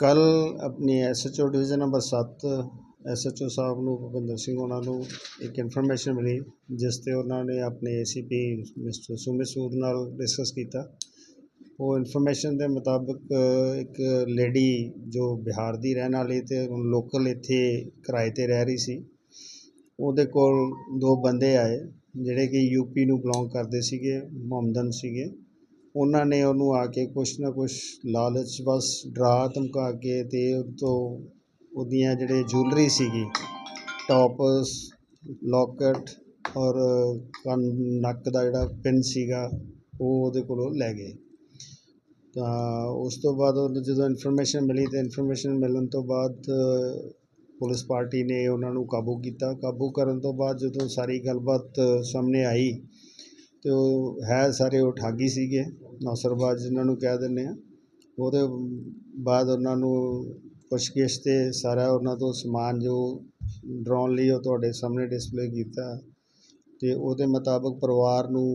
ਕੱਲ ਆਪਣੀ SHO division number 7 SHO sahib ਨੂੰ, ਭੁਪਿੰਦਰ ਸਿੰਘ ਉਹਨਾਂ ਨੂੰ ਇੱਕ ਇਨਫੋਰਮੇਸ਼ਨ ਮਿਲੀ, ਜਿਸ ਤੇ ਉਹਨਾਂ ਨੇ ਆਪਣੇ ਏਸੀਪੀ ਮਿਸਟਰ ਸੁਮਿਤ ਸੂਦ ਨਾਲ ਡਿਸਕਸ ਕੀਤਾ। ਉਹ ਇਨਫੋਰਮੇਸ਼ਨ ਦੇ ਮੁਤਾਬਕ ਇੱਕ ਲੇਡੀ ਜੋ ਬਿਹਾਰ ਦੀ ਰਹਿਣ ਵਾਲੀ ਤੇ ਲੋਕਲ ਇੱਥੇ ਕਿਰਾਏ ਤੇ ਰਹਿ ਰਹੀ ਸੀ, ਉਹਦੇ ਕੋਲ ਦੋ ਬੰਦੇ ਆਏ, ਜਿਹੜੇ ਕਿ ਯੂਪੀ ਨੂੰ ਬਿਲੋਂਗ ਕਰਦੇ ਸੀਗੇ, ਮੁਹੰਮਦਨ ਸੀਗੇ। ਉਹਨਾਂ ਨੇ ਉਹਨੂੰ ਆ ਕੇ ਕੁਛ ਨਾ ਕੁਛ ਲਾਲਚ ਬਸ ਡਰਾ ਧਮਕਾ ਕੇ ਅਤੇ ਉਹ ਤੋਂ ਉਹਦੀਆਂ ਜਿਹੜੇ ਜੁਐਲਰੀ ਸੀਗੀ ਟੋਪਸ ਲੋਕਟ ਔਰ ਕੰਨ, ਨੱਕ ਦਾ ਜਿਹੜਾ ਪਿੰਨ ਸੀਗਾ, ਉਹ ਉਹਦੇ ਕੋਲੋਂ ਲੈ ਗਏ। ਤਾਂ ਉਸ ਤੋਂ ਬਾਅਦ ਉਹਨੂੰ ਜਦੋਂ ਇਨਫੋਰਮੇਸ਼ਨ ਮਿਲੀ ਤਾਂ ਇਨਫੋਰਮੇਸ਼ਨ ਮਿਲਣ ਤੋਂ ਬਾਅਦ, ਪੁਲਿਸ ਪਾਰਟੀ ਨੇ ਉਹਨਾਂ ਨੂੰ ਕਾਬੂ ਕੀਤਾ। ਕਾਬੂ ਕਰਨ ਤੋਂ ਬਾਅਦ ਜਦੋਂ ਸਾਰੀ ਗੱਲਬਾਤ ਸਾਹਮਣੇ ਆਈ ਅਤੇ ਉਹ ਹੈ ਸਾਰੇ ਉਹ ਠਾਗੀ ਸੀਗੇ, ਨੌਸਰਬਾਜ਼ ਜਿਨ੍ਹਾਂ ਨੂੰ ਕਹਿ ਦਿੰਦੇ ਹਾਂ। ਉਹਦੇ ਬਾਅਦ ਉਹਨਾਂ ਨੂੰ ਪੁੱਛਗਿੱਛ ਤੇ ਸਾਰਾ ਉਹਨਾਂ ਤੋਂ ਸਮਾਨ ਜੋ ਡਰਾਉਣ ਲਈ ਉਹ ਤੁਹਾਡੇ ਸਾਹਮਣੇ ਡਿਸਪਲੇ ਕੀਤਾ ਅਤੇ ਉਹਦੇ ਮੁਤਾਬਕ ਪਰਿਵਾਰ ਨੂੰ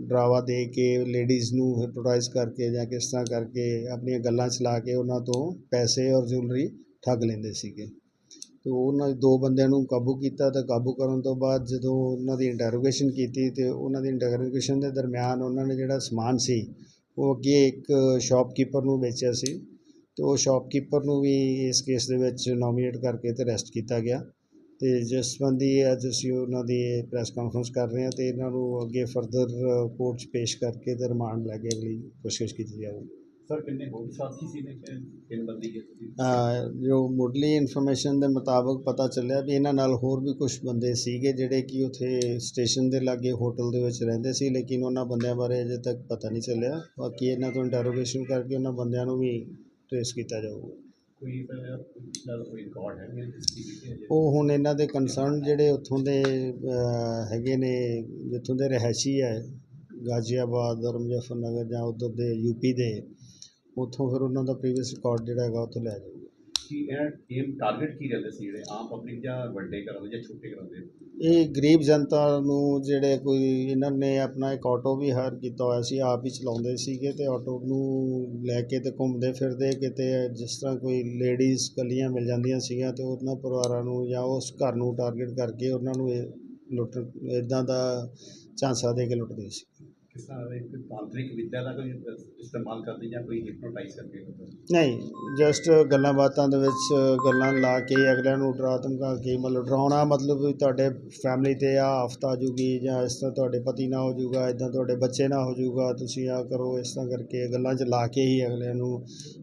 ਡਰਾਵਾ ਦੇ ਕੇ ਲੇਡੀਜ਼ ਨੂੰ ਹਿਪਨੋਟਾਈਜ਼ ਕਰਕੇ ਜਾਂ ਕਿਸ ਤਰ੍ਹਾਂ ਕਰਕੇ ਆਪਣੀਆਂ ਗੱਲਾਂ ਚਲਾ ਕੇ ਉਹਨਾਂ ਤੋਂ ਪੈਸੇ ਔਰ ਜੁਐਲਰੀ ਠੱਗ ਲੈਂਦੇ ਸੀਗੇ। ਅਤੇ ਉਹਨਾਂ ਦੋ ਬੰਦਿਆਂ ਨੂੰ ਕਾਬੂ ਕੀਤਾ ਤੇ ਕਾਬੂ ਕਰਨ ਤੋਂ ਬਾਅਦ ਜਦੋਂ ਉਹਨਾਂ ਦੀ ਇੰਟਰੋਗੇਸ਼ਨ ਕੀਤੀ ਅਤੇ ਉਹਨਾਂ ਦੀ ਇੰਟਰੋਗੇਸ਼ਨ ਦੇ ਦਰਮਿਆਨ ਉਹਨਾਂ ਨੇ ਜਿਹੜਾ ਸਮਾਨ ਸੀ, ਉਹ ਅੱਗੇ ਇੱਕ ਸ਼ੋਪਕੀਪਰ ਨੂੰ ਵੇਚਿਆ ਸੀ ਅਤੇ ਉਹ ਸ਼ੋਪਕੀਪਰ ਨੂੰ ਵੀ ਇਸ ਕੇਸ ਦੇ ਵਿੱਚ ਨੋਮੀਨੇਟ ਕਰਕੇ ਅਤੇ ਅਰੈਸਟ ਕੀਤਾ ਗਿਆ ਅਤੇ ਜਿਸ ਸੰਬੰਧੀ ਅੱਜ ਅਸੀਂ ਉਹਨਾਂ ਦੀ ਪ੍ਰੈਸ ਕਾਨਫਰੰਸ ਕਰ ਰਹੇ ਹਾਂ ਅਤੇ ਇਹਨਾਂ ਨੂੰ ਅੱਗੇ ਫਰਦਰ ਕੋਰਟ 'ਚ ਪੇਸ਼ ਕਰਕੇ ਅਤੇ ਰਿਮਾਂਡ ਲੈ ਕੇ ਅਗਲੀ ਕੋਸ਼ਿਸ਼ ਕੀਤੀ ਜਾਵੇਗੀ ਸਰ ਕਿੰਨੇ ਹੋਰ ਸਾਥੀ ਸੀ ਨੇ ਕਿ ਕਿੰਨ ਬੰਦੀ ਹੈ ਅਹ ਜੋ ਮੁੱਢਲੀ ਇਨਫੋਰਮੇਸ਼ਨ ਦੇ ਮੁਤਾਬਕ ਪਤਾ ਚੱਲਿਆ ਵੀ ਇਹਨਾਂ ਨਾਲ ਹੋਰ ਵੀ ਕੁਝ ਬੰਦੇ ਸੀਗੇ ਜਿਹੜੇ ਕਿ ਉਥੇ ਸਟੇਸ਼ਨ ਦੇ ਲਾਗੇ ਹੋਟਲ ਦੇ ਵਿੱਚ ਰਹਿੰਦੇ ਸੀ ਲੇਕਿਨ ਉਹਨਾਂ ਬੰਦਿਆਂ ਬਾਰੇ ਅਜੇ ਤੱਕ ਪਤਾ ਨਹੀਂ ਚੱਲਿਆ। ਬਾਕੀ ਇਹਨਾਂ ਤੋਂ ਇੰਟਰੋਗੇਸ਼ਨ ਕਰਕੇ ਉਹਨਾਂ ਬੰਦਿਆਂ ਨੂੰ ਵੀ ਟ੍ਰੇਸ ਕੀਤਾ ਜਾਊਗਾ। ਕੋਈ ਨਾਲ ਕੋਈ ਰਿਕਾਰਡ ਹੈ ਮੇਰੇ ਸੀਸੀਟੀਵੀ ਤੇ ਉਹ ਹੁਣ ਇਹਨਾਂ ਦੇ ਕੰਸਰਨ ਜਿਹੜੇ ਉੱਥੋਂ ਦੇ ਅਹ, ਹੈਗੇ ਨੇ ਜਿੱਥੋਂ ਦੇ ਰਹਿਸ਼ੀ ਹੈ ਗਾਜ਼ੀਆਬਾਦ ਔਰ ਮੁਜ਼ੱਫਰਨਗਰ ਜਾਂ ਉਧਰ ਦੇ ਯੂਪੀ ਦੇ ਉੱਥੋਂ ਫਿਰ ਉਹਨਾਂ ਦਾ ਪ੍ਰੀਵੀਅਸ ਰਿਕਾਰਡ ਜਿਹੜਾ ਹੈਗਾ ਉੱਥੋਂ ਲਿਆ ਜਾਊਗਾ। ਕਿ ਇਹ ਏਮ ਟਾਰਗੇਟ ਕੀ ਰਹਿੰਦੇ ਸੀ ਜਿਹੜੇ ਆਮ ਪਬਲਿਕ ਜਾਂ ਵੱਡੇ ਘਰਾਂ ਦੇ ਜਾਂ ਛੋਟੇ ਘਰਾਂ ਦੇ? ਇਹ ਗਰੀਬ ਜਨਤਾ ਨੂੰ ਜਿਹੜੇ ਕੋਈ ਇਹਨਾਂ ਨੇ ਆਪਣਾ ਇੱਕ ਆਟੋ ਵੀ ਹਾਇਰ ਕੀਤਾ ਹੋਇਆ ਸੀ ਆਪ ਹੀ ਚਲਾਉਂਦੇ ਸੀਗੇ ਤੇ ਆਟੋ ਨੂੰ ਲੈ ਕੇ ਤੇ ਘੁੰਮਦੇ ਫਿਰਦੇ ਕਿਤੇ ਜਿਸ ਤਰ੍ਹਾਂ ਕੋਈ ਲੇਡੀਜ਼ ਕੱਲੀਆਂ ਮਿਲ ਜਾਂਦੀਆਂ ਸੀਗੀਆਂ ਤੇ ਉਹਨਾਂ ਪਰਿਵਾਰਾਂ ਨੂੰ ਜਾਂ ਉਸ ਘਰ ਨੂੰ ਟਾਰਗੇਟ ਕਰਕੇ ਉਹਨਾਂ ਨੂੰ ਇਹ ਲੁੱਟ ਇਦਾਂ ਦਾ ਝਾਂਸਾ ਦੇ ਕੇ ਲੁੱਟਦੇ ਸੀ। ਕਿਸ ਤਰ੍ਹਾਂ ਦੇ ਕੋਈ ਤਾਂਤਰਿਕ ਵਿੱਦਿਆ ਦਾ ਕੋਈ ਇਸਤੇਮਾਲ ਕਰਦੇ ਜਾਂ ਕੋਈ ਹਿਪਨੋਟਾਈਜ਼ ਕਰਕੇ ਨਹੀਂ ਜਸਟ ਗੱਲਾਂ ਬਾਤਾਂ ਦੇ ਵਿੱਚ ਗੱਲਾਂ ਲਾ ਕੇ ਅਗਲਿਆਂ ਨੂੰ ਡਰਾ ਧਮਕਾ ਕੇ ਮਤਲਬ ਡਰਾਉਣਾ, ਮਤਲਬ ਤੁਹਾਡੇ ਫੈਮਿਲੀ ਤੇ ਆ ਆਫਤ ਆ ਜੂਗੀ ਜਾਂ ਇਸ ਤਰ੍ਹਾਂ ਤੁਹਾਡੇ ਪਤੀ ਨਾ ਹੋ ਜੂਗਾ ਇਦਾਂ ਤੁਹਾਡੇ ਬੱਚੇ ਨਾ ਹੋ ਜੂਗਾ ਤੁਸੀਂ ਆ ਕਰੋ, ਇਸ ਤਰ੍ਹਾਂ ਕਰਕੇ ਗੱਲਾਂ 'ਚ ਲਾ ਕੇ ਹੀ ਅਗਲਿਆਂ ਨੂੰ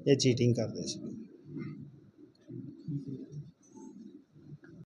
ਇਹ ਚੀਟਿੰਗ ਕਰਦੇ ਸੀ।